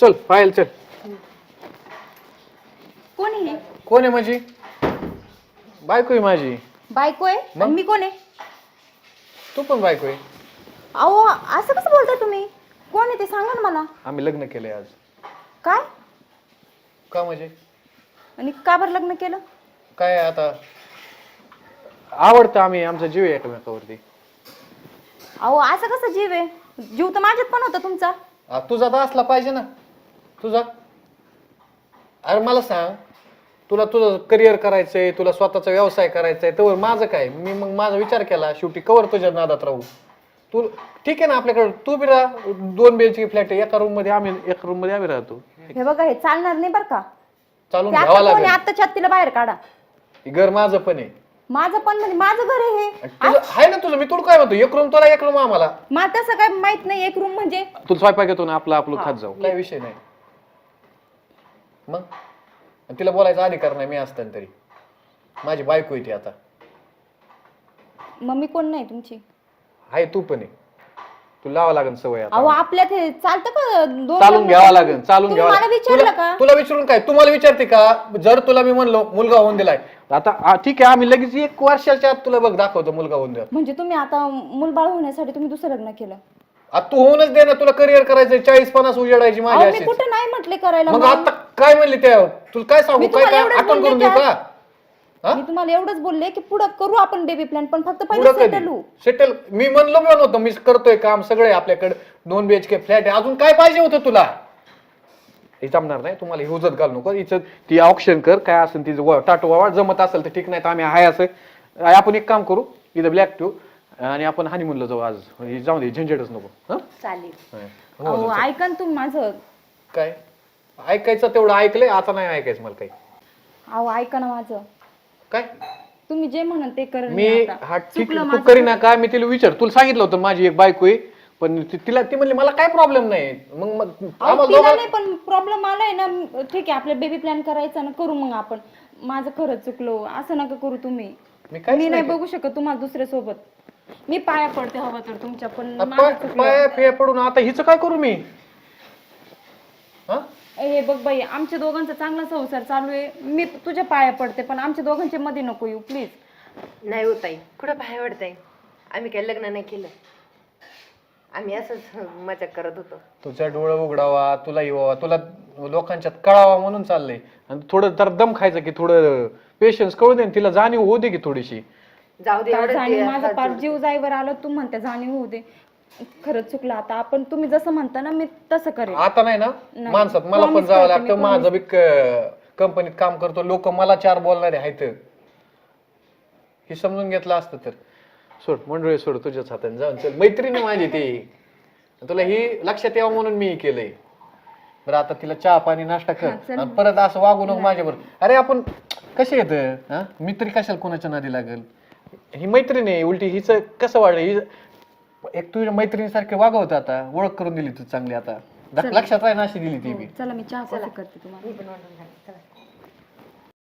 चल पायल चल. कोण आहे हे? कोण आहे माझी? बायको आहे माझी. बायको आहे? मग? आणि मी कोण आहे? तू पण बायको आहे. अहो असं कसं बोलताय तुम्ही? कोण आहे ते? सांगा ना मला. आम्ही लग्न केलंय आज. काय? का म्हणजे? आणि का बरं लग्न केलं? काय आता? आवडतं आम्ही आमचा जीव आहे एकमेकावरती. अहो असं कसं जीव आहे? जीव तर माझ्यात पण होता तुमचा. आ, तुझा तर असला पाहिजे ना. तुझा? अरे मला सांग. तुला तुझं करिअर करायचंय तुला स्वतःचा व्यवसाय करायचा आहे तर माझं काय? मी मग माझा विचार केला शेवटी कवर तुझ्या नादात राहू. तू ठीक आहे ना आपल्याकडे? तू बी राहा. दोन बेंचची फ्लॅट आहे. एका रूममध्ये आम्ही एका रूममध्ये आम्ही राहतो. हे बघा हे चालणार नाही बरं का? चालून घ्यावा लागेल. आत तिला बाहेर काढा. हे घर माझं पण आहे. माझं पण म्हणजे माझं घर आहे हे. तुझं आहे ना तुझं? मी तुला काय म्हणतो? एक रूम तुला एक रूम आम्हाला. मला तसं काय माहीत नाही एक रूम म्हणजे? तुला स्वयंपाक येतो ना आपला आपलं खात जाऊ. काही विषय नाही. मग? आणि तिला बोलायचा अधिकार नाही मी असताना तरी. माझी बायको आहे ती आता. मम्मी कोण नाही तुमची? आहे तू पण आहे. तू लावा लागेल सवय आता. अहो आपल्यात हे चालतं का? दोन चालून घ्यावा? लागेल चालून तुम्ही घ्यावा मला लागेल. विचारलं तुला- का? तुला विचारून काय? तुम्हाला विचारते का? जर तुला मी म्हणलो मुलगा होऊन दिलाय. आता आ, ठीक आहे आम्ही लगेच एक वर्षाच्या आत तुला बघ दाखवतो मुलगा होऊन द्या म्हणजे तुम्ही आता मूलबाळ होण्यासाठी तुम्ही दुसरं लग्न केलं. आता तू होऊनच दे ना तुला करिअर करायचंय चाळीस पन्नास उजेडायची माझी अहो मी अशी कुठं नाही म्हटले करायला मग. आता काय म्हणले त्या? तुला काय सांगू? मी काय तुम्हाला काय एवढंच आठवण करून बोलले देऊ का? का? हा? मी तुम्हाला एवढंच बोलले की पुढं करू आपण बेबी प्लॅन पण फक्त पहिले पुढं सेटल कधी सेटल मी म्हणलो पण होतो मी करतोय काम सगळे आपल्याकडे. दोन बी एच के फ्लॅट आहे. अजून काय पाहिजे होतं तुला? हे जमणार नाही. तुम्हाला हे उजत घाल नको. हिचं ती ऑप्शन कर. काय असेल तिचं व- जमत असेल तर ठीक नाही तर आम्ही आहे असं. आ, आपण एक काम करू. इथं ब्लॅक टू आणि आपण हानिमूनला जाऊ आज. हे जाऊ दे झंझटच नको. हं? चालेल. हं. हो, अहो ऐका ना तुम्ही माझं. काय? ऐकायचं तेवढं ऐकलंय आता नाही ऐकायचं मला काही. अहो ऐका ना माझं. काय? तुम्ही जे म्हणाल ते कर मी हा ठीक तू करी. ना का? मी तिला विचार तुला सांगितलं होतं माझी एक बायको आहे. पण ती- तिला ती म्हणली मला काय प्रॉब्लेम नाही. मग मग आम्हाला तिला दोघांना- नाही पण प्रॉब्लेम आलाय ना. ठीक आहे आपलं बेबी प्लॅन करायचा ना करू मग आपण. माझं खरंच चुकलो असं नका करू तुम्ही. मी काय मी नाही बघू शकत तुम्हाला दुसऱ्या सोबत. मी पाया पडते हवं तर तुमच्या पण माझं पाय चुकलं. पडून आता हिचं काय करू मी? हा? हे बघ बाई आमच्या दोघांचा चांगला संसार चालू आहे. मी तुझ्या पाया पडते पण आमच्या दोघांच्या मध्ये नको येऊ प्लीज नाही होत आहे कुठं बाहेर वाटतंय आम्ही काही लग्न नाही केलं. आम्ही असंच मजा करत होतो. तुझ्या डोळं उघडावा तुला येवा तुला लोकांच्यात कळावा म्हणून चाललंय. आणि थोडं तर दम खायचं की थोडं पेशन्स कळू दे आणि तिला जाणीव होऊ दे की थोडीशी. जाऊ दे ते माझा पार जीव जाईवर आलं तू म्हणते जाणीव होऊ दे. खरंच चुकलं. आता आपण तुम्ही जसं म्हणता ना मी तसं करेन. आता नाही ना? नाही. माणसात मला पण Promise जावं करते लागतं माझं बी कंपनीत काम करतो लोक मला चार बोलणारे आहेत. हे समजून घेतलं असतं तर. सोड मंडळी सोड तुझ्याच हाताने. जाऊन चल. मैत्रीण माझी ती. तुला ही लक्षात यावं म्हणून मी हे केलंय. बरं आता तिला चहा पाणी नाश्ता कर. आणि परत असं वागू नको माझ्याबरोबर अरे आपण कसे येत हा? मी तरी कशाला कोणाच्या नादी लागेल? ही मैत्रीण आहे उलटी हिचं कसं वाढलं? ही एक तुझ्या मैत्रिणीसारखे वागवत आता. ओळख करून दिली तू चांगली आता. लक्षात राही ना अशी दिली ती बी. चला मी चहा कॉफी करते तुम्हाला. मी पण वाटून घालते. चला.